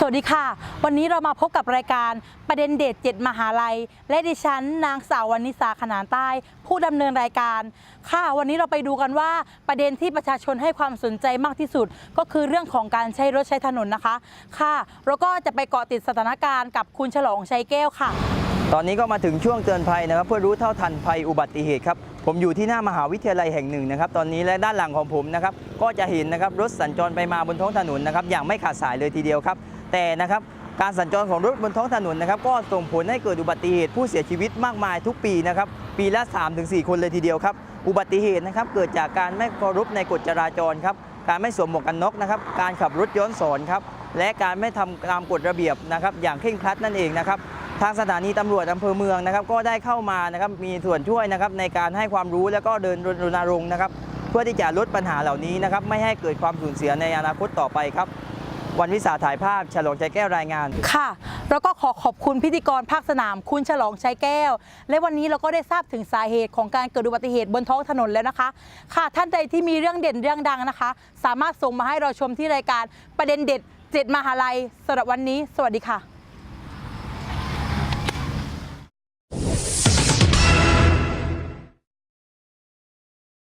สวัสดีค่ะ วันนี้เรามาพบกับรายการประเด็นเด็ดเจ็ดมหาลัย และดิฉันนางสาววรรณิสาขนานใต้ ผู้ดำเนินรายการ ค่ะ วันนี้เราไปดูกันว่าประเด็นที่ประชาชนให้ความสนใจมากที่สุด ก็คือเรื่องของการใช้รถใช้ถนนนะคะ ค่ะเราก็จะไปเกาะติดสถานการณ์กับคุณฉลองชัยแก้วค่ะ ตอนนี้ก็มาถึงช่วงเตือนภัยนะครับ เพื่อรู้เท่าทันภัยอุบัติเหตุครับผมอยู่ที่หน้ามหาวิทยาลัยแห่งหนึ่งนะครับ ตอนนี้และด้านหลังของผมนะครับก็จะเห็นนะครับรถสัญจรไปมาบนท้องถนนนะครับอย่างไม่ขาดสายเลยทีเดียวครับ แต่นะครับการสัญจรของรถบนท้องถนนนะครับก็ส่งผลให้เกิดอุบัติเหตุผู้เสียชีวิตมากมายทุกปีนะครับปีละ 3-4 คนเลยทีเดียวครับอุบัติเหตุนะครับเกิดจากการไม่เคารพในกฎจราจรครับการไม่สวมหมวกกันน็อกนะครับการขับรถย้อนสอนครับและการไม่ทำตามกฎระเบียบนะครับอย่างเคร่งครัดนั่นเองนะครับทางสถานีตำรวจอำเภอเมืองนะครับก็ได้เข้ามานะครับมีส่วนช่วยนะครับในการให้ความรู้แล้วก็เดินรณรงค์นะครับเพื่อที่จะลดปัญหาเหล่านี้นะครับไม่ให้เกิดความสูญเสียในอนาคตต่อไปครับ วันวิสาถ่ายภาพฉลองใจแก้วรายงาน ค่ะ แล้วก็ขอขอบคุณพิธีกรภาคสนามคุณฉลองชัยแก้ว และวันนี้เราก็ได้ทราบถึงสาเหตุของการเกิดอุบัติเหตุบนท้องถนนแล้วนะคะ ค่ะ ท่านใดที่มีเรื่องเด่นเรื่องดังนะคะ สามารถส่งมาให้เราชมที่รายการประเด็นเด็ดเจ็ดมหาลัยสำหรับวันนี้ สวัสดีค่ะ